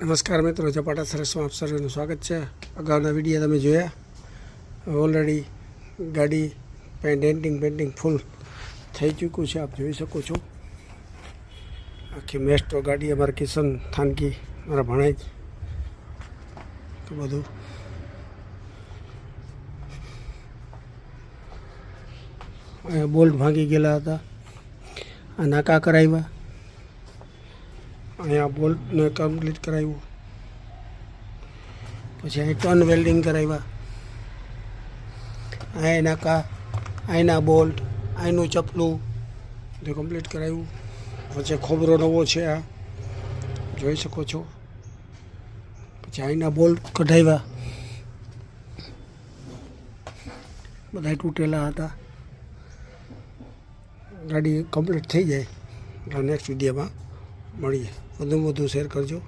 નમસ્કાર મિત્રો ઝપાટા સરસમાં આપ સર્વેનું સ્વાગત છે. અગાઉના વીડિયો તમે જોયા. ઓલરેડી ગાડી પેન્ટિંગ પેન્ટિંગ ફૂલ થઈ ચૂક્યું છે, આપ જોઈ શકો છો. આખી મેસ્ટ્રો ગાડી, અમારા કિશન થાનકી, મારા ભણાઈ તો બધું. અહીંયા બોલ્ટ ભાંગી ગયેલા હતા. આ નાકા કરાવ્યા. અહીંયા બોલ્ટને કમ્પ્લીટ કરાવ્યું. પછી અહીં ટર્ન વેલ્ડિંગ કરાવ્યા. અહીં નાકા અહીંના બોલ્ટ અહીંનું ચપલું, બધું કમ્પ્લીટ કરાવ્યું. પછી ખોબરો નવો છે આ. જોઈ શકો છો. પછી અહીંના બોલ્ટ કઢાવ્યા. બધા તૂટેલા હતા. ગાડી કમ્પ્લીટ થઈ જાય. નેક્સ્ટ વિડીયોમાં મળીએ વધુ વધુ શેર કરજો